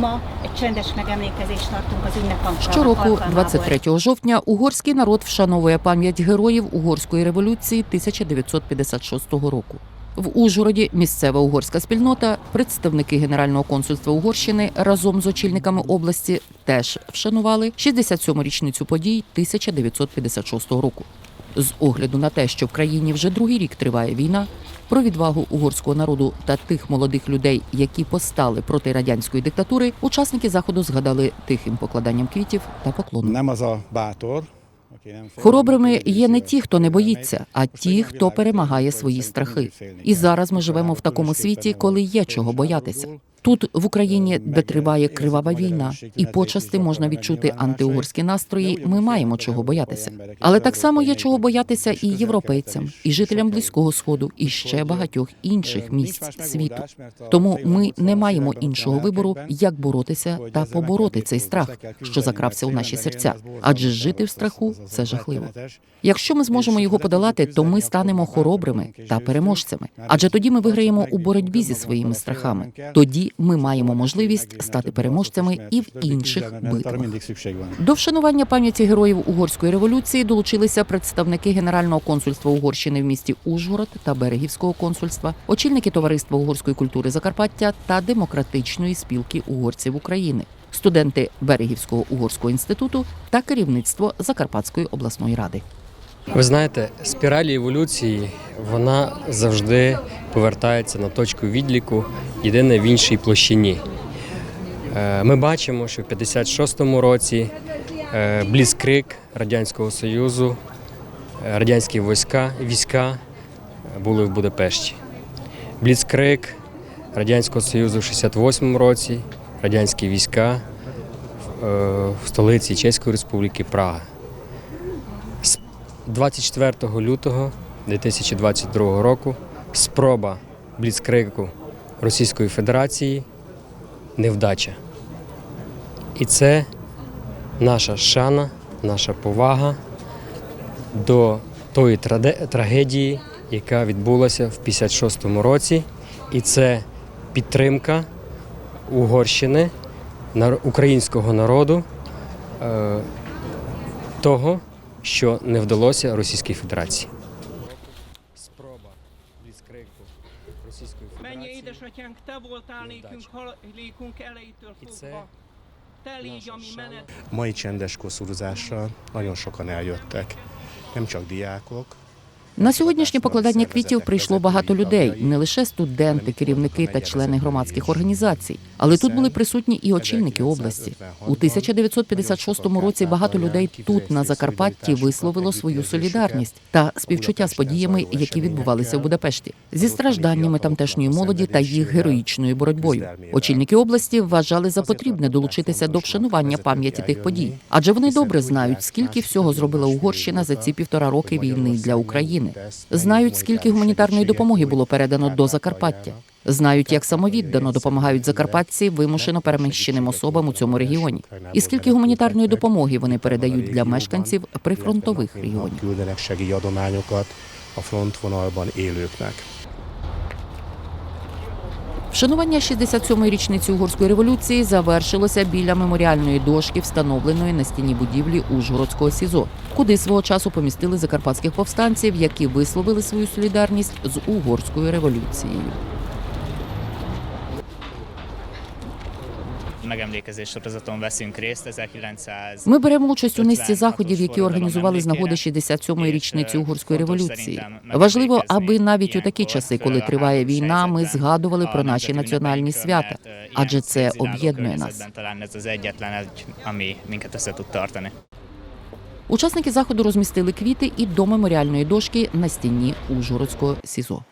Ma egy csendes megemlékezést tartunk az ünnepalkalmak Щороку, 23 жовтня, угорський народ вшановує пам'ять героїв угорської революції 1956 року. В Ужгороді місцева угорська спільнота, представники Генерального консульства Угорщини разом з очільниками області теж вшанували 67-му річницю подій 1956 року. З огляду на те, що в країні вже другий рік триває війна, про відвагу угорського народу та тих молодих людей, які постали проти радянської диктатури, учасники заходу згадали тихим покладанням квітів та поклоном. Хоробрими є не ті, хто не боїться, а ті, хто перемагає свої страхи. І зараз ми живемо в такому світі, коли є чого боятися. Тут в Україні, де триває кривава війна, і почасти можна відчути антиугорські настрої. Ми маємо чого боятися. Але так само є чого боятися і європейцям, і жителям близького сходу, і ще багатьох інших місць світу. Тому ми не маємо іншого вибору, як боротися та побороти цей страх, що закрався у наші серця. Адже жити в страху це жахливо. Якщо ми зможемо його подолати, то ми станемо хоробрими та переможцями. Адже тоді ми виграємо у боротьбі зі своїми страхами. Тоді ми маємо можливість стати переможцями і в інших битвах. До вшанування пам'яті героїв угорської революції долучилися представники Генерального консульства Угорщини в місті Ужгород та Берегівського консульства, очільники товариства угорської культури Закарпаття та демократичної спілки угорців України, студенти Берегівського угорського інституту та керівництво Закарпатської обласної ради. Ви знаєте, спіраль еволюції вона завжди повертається на точку відліку, єдине в іншій площині. Е, Ми бачимо, що в 56-му році е, бліскрик Радянського Союзу, е, радянські війська, війська були в Будапешті. Бліцкрик Радянського Союзу в 68-му році, радянські війська в столиці Чеської Республіки Прага. 24 лютого 2022 року спроба бліцкрику Російської Федерації невдача. І це наша шана, наша повага до тої трагедії, яка відбулася в 56-му році. І це підтримка Угорщини, українського народу е, того, що не вдалося Російській Федерації. Спроба бліцкрику Російської Mennyi Федерації. І це. Mai csendes koszorúzásra nagyon sokan eljöttek. Nem csak diákok, На сьогоднішнє покладання квітів прийшло багато людей, не лише студенти, керівники та члени громадських організацій, але тут були присутні і очільники області. У 1956 році багато людей тут на Закарпатті висловило свою солідарність та співчуття з подіями, які відбувалися в Будапешті, зі стражданнями тамтешньої молоді та їх героїчною боротьбою. Очільники області вважали за потрібне долучитися до вшанування пам'яті тих подій, адже вони добре знають, скільки всього зробила Угорщина за ці півтора роки війни для України. Знають, скільки гуманітарної допомоги було передано до Закарпаття. Знають, як самовіддано допомагають закарпатці вимушено переміщеним особам у цьому регіоні, і скільки гуманітарної допомоги вони передають для мешканців прифронтових регіонів. Вшанування 67-ї річниці угорської революції завершилося біля меморіальної дошки, встановленої на стіні будівлі Ужгородського СІЗО, куди свого часу помістили закарпатських повстанців, які висловили свою солідарність з угорською революцією. Megemlékezés sorozaton veszünk részt 1900 Ми беремо участь у низці заходів, які організували з нагоди 67-ї річниці угорської революції. Важливо, аби навіть у такі часи, коли триває війна, ми згадували про наші національні свята, адже це об'єднує нас. Учасники заходу розмістили квіти і до меморіальної дошки на стіні Ужгородського СІЗО.